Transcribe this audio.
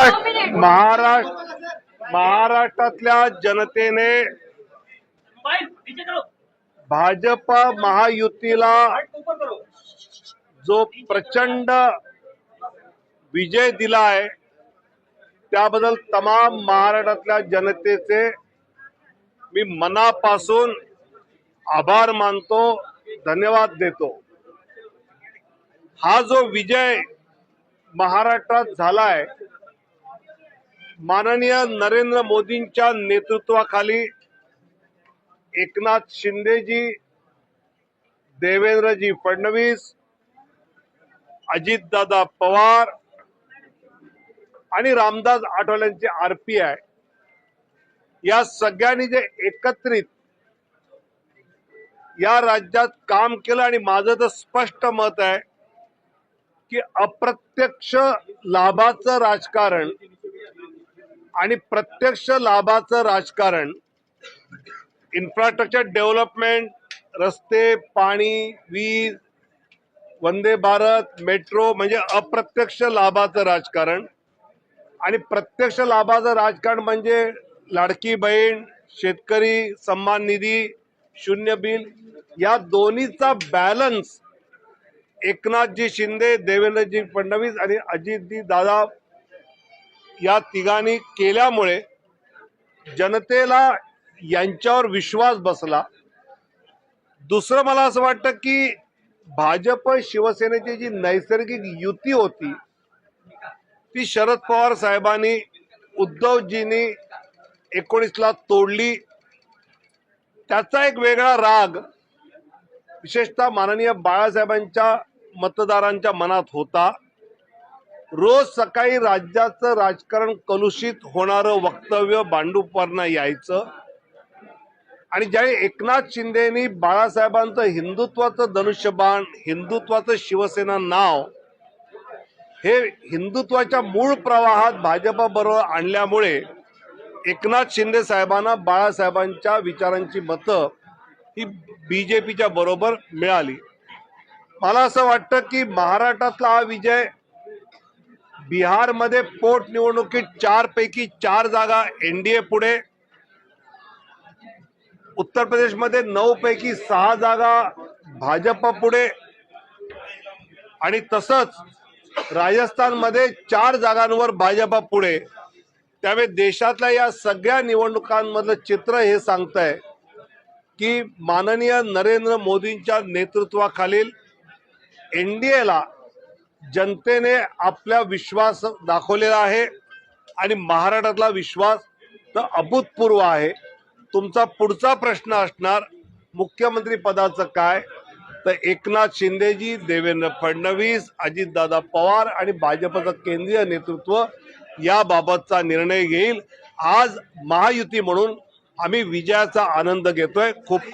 महाराष्ट्र महाराष्ट्र महाराष्ट्रातल्या जनतेने भाजप महायुतीला जो प्रचंड विजय दिला आहे त्याबद्दल तमाम महाराष्ट्रातल्या जनतेचे मी मनापासून आभार मानतो धन्यवाद देतो. हा जो विजय महाराष्ट्रात झालाय माननीय नरेंद्र मोदींच्या नेतृत्वाखाली एकनाथ शिंदेजी देवेंद्रजी फडणवीस अजितदादा पवार आणि रामदास आठवल्यांचे आरपीआय या सगळ्यांनी जे एकत्रित या राज्यात काम केलं आणि माझं तर स्पष्ट मत आहे की अप्रत्यक्ष लाभाचं राजकारण आणि प्रत्यक्ष लाभाचं राजकारण इन्फ्रास्ट्रक्चर डेव्हलपमेंट रस्ते पाणी वीज वंदे भारत मेट्रो म्हणजे अप्रत्यक्ष लाभाचं राजकारण. आणि प्रत्यक्ष लाभाचं राजकारण म्हणजे लाडकी बहीण शेतकरी सन्मान निधी शून्य बिल या दोन्हीचा बॅलन्स एकनाथजी शिंदे देवेंद्रजी फडणवीस आणि अजितजी दादा या तिघांनी केल्यामुळे जनतेला यांच्यावर विश्वास बसला. दुसरं मला असं वाटतं की भाजप शिवसेनेची जी नैसर्गिक युती होती ती शरद पवार साहेबांनी उद्धवजींनी एकोणीसला तोडली. त्याचा एक वेगळा राग विशेषतः माननीय बाळासाहेबांच्या मतदारांच्या मनात होता. रोज सकाळी राज्याचं राजकारण कलुषित होणारं वक्तव्य भांडूपवरनं यायचं. आणि ज्यावेळी एकनाथ शिंदेनी बाळासाहेबांचं हिंदुत्वाचं धनुष्यबाण हिंदुत्वाचं शिवसेना नाव हे हिंदुत्वाच्या मूळ प्रवाहात भाजप बरोबर आणल्यामुळे एकनाथ शिंदे साहेबांना बाळासाहेबांच्या विचारांची मतं ही बीजेपीच्या बरोबर मिळाली. मला असं वाटतं की महाराष्ट्रातला हा विजय बिहारमध्ये पोटनिवडणुकीत चार पैकी चार जागा एनडीए पुढे. उत्तर प्रदेशमध्ये नऊ पैकी सहा जागा भाजप पुढे. आणि तसंच राजस्थानमध्ये चार जागांवर भाजप पुढे. त्यामुळे देशातल्या या सगळ्या निवडणुकांमधलं चित्र हे सांगतंय की माननीय नरेंद्र मोदींच्या नेतृत्वाखालील एनडीएला जनतेने आपला विश्वास दाखवलेला आहे आणि महाराष्ट्रातला विश्वास तर अभूतपूर्व आहे. तुमचा पुढचा प्रश्न असणार मुख्यमंत्री पदाचं काय? तर एकनाथ शिंदेजी देवेंद्र फडणवीस अजितदादा पवार आणि भाजपचं केंद्रीय नेतृत्व याबाबतचा निर्णय घेईल. आज महायुती म्हणून आम्ही विजयाचा आनंद घेतोय. खूप खूप